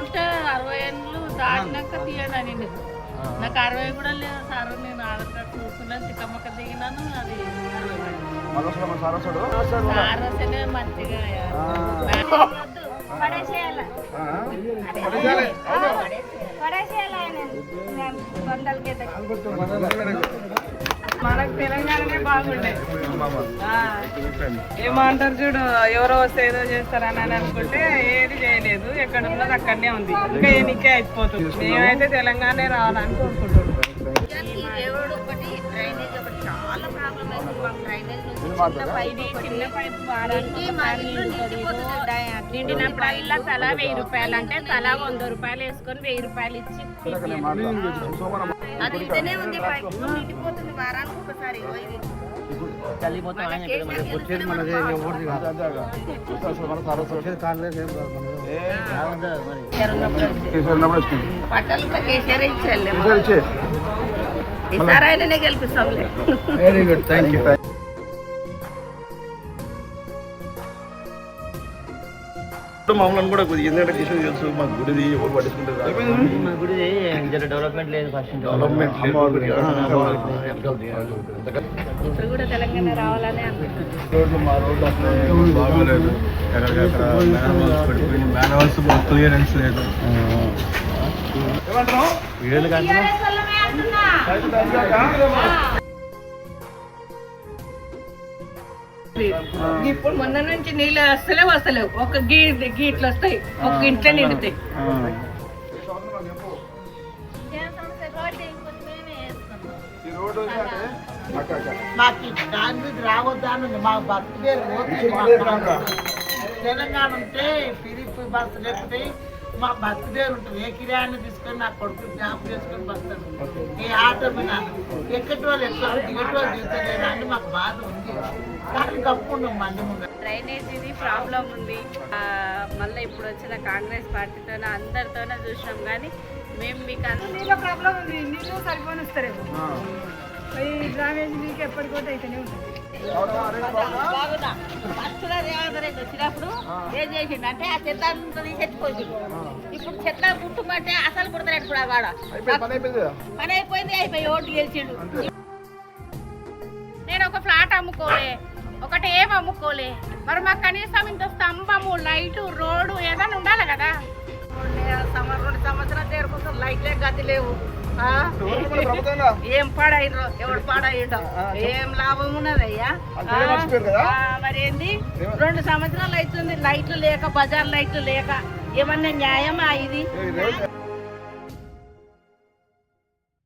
ఉంటే అరవై ఏళ్ళు దాటినాక తీయడా నాకు అరవై కూడా లేదు. సార్ నేను ఆధార్ కార్డు చూసుకున్నాను చిక్కమ్మక్క దిగినాను అది మళ్ళీ మన సార్ వస్తాడు మనకు తెలంగాణనే బాగుండే. ఏమంటారు చూడు ఎవరో వస్తే ఏదో చేస్తారని అని అనుకుంటే ఏది చేయలేదు. ఎక్కడ ఉన్నది అక్కడనే ఉంది. ఇంకా ఎన్నికే అయిపోతుంది. మేమైతే తెలంగాణ రావాలని కోరుకుంటున్నాం. డ- నిండినప్పుడల్లా తలా వెయ్యి రూపాయలు అంటే తలా వంద రూపాయలు వేసుకొని వెయ్యి రూపాయలు ఇచ్చి అది ఇదనే ఉంది పైపు నిండిపోతుంది వారానికి ఒకసారి. ఇగో ఇది మన కేసీఆర్ ఇచ్చారు ఆయననే గెలిపిస్తాంలే. వెరీ గుడ్ థ్యాంక్ యూ మమ్మల్ని కూడా కొద్దిగా ఎందుకంటే కిషోర్ తెలుసు మా గుడిది ఎవరు పట్టించుకుంటారు? మా జర డెవలప్మెంట్ లేదు ఫస్ట్. డెవలప్మెంట్ ఇప్పుడు కూడా తెలంగాణ రావాలని అనుకుంటున్నాను రోడ్లు మా రోడ్లు అసలు బాగోలేదు. ఎక్కడికక్కడ మ్యాన్వాల్స్ పడిపోయి మ్యాన్వాల్స్ క్లియరెన్స్ లేదు. వీడియోలు కానీ ఇప్పుడు మొన్న నుంచి నీళ్ళు వస్తలే వస్తలేవు. ఒక గీ గీట్లు వస్తాయి. ఒక ఇంట్లో నిండుతాయి. మాకు కాంగ్రెస్ రావద్దాను మా పేరు. తెలంగాణ ఉంటే పిలిపి బస్సు లేకపోతే మా పేరు ఉంటుంది ఏ కిరాయిని తీసుకొని నా కొడుకు జాబ్ చేసుకొని బస్తాడు ఈ ఆటో మీద ఎక్కటి వాళ్ళు ఎక్కువ దిగటి వాళ్ళు దిగుతలేరు అని మాకు బాధ ఉంది. కానీ కప్పుకున్నాం మంది ముందు. డ్రైనేజీది ప్రాబ్లం ఉంది. ఆ, మళ్ళీ ఇప్పుడు వచ్చిన కాంగ్రెస్ పార్టీతోనే అందరితోనే చూసినాం కానీ మేము మీకు నీళ్ళ ప్రాబ్లం ఉంది నీళ్ళు సరిపోని వస్తారేమో ఆ. ఈ డ్రైనేజ్ నీకు ఎప్పటికోటి అయితేనే ఉంటుంది. వచ్చినప్పుడు ఏం చేసిండు అంటే ఆ చెత్త అంతా తీసేసిపోయింది ఇప్పుడు చెత్త కుట్టుమంటే అసలు కుడతాడు కూడా వాడ. అయిపోయింది పని అయిపోయింది అయిపోయి ఓట్లు గెలిచిండు. నేను ఒక ఫ్లాట్ అమ్ముకోలే ఒకటి ఏం అమ్ముకోలే. మరి మాకు కనీసం ఇంత స్తంభము లైటు రోడ్డు ఏదైనా ఉండాలి కదా. సంవత్సరం రెండు సంవత్సరాలు చేరుకుంటాం లైట్లే గతి లేవు. ఏం పాడైండ్రో? ఎవడు పాడైండో? ఏం లాభం ఉన్నదయ్యా? అది వేరే మర్చిపోయారు కదా? ఆ, మరి ఏంది రెండు సంవత్సరాలు అవుతుంది లైట్లు లేక బజార్ లైట్లు లేక. ఏమన్నా న్యాయమా ఇది?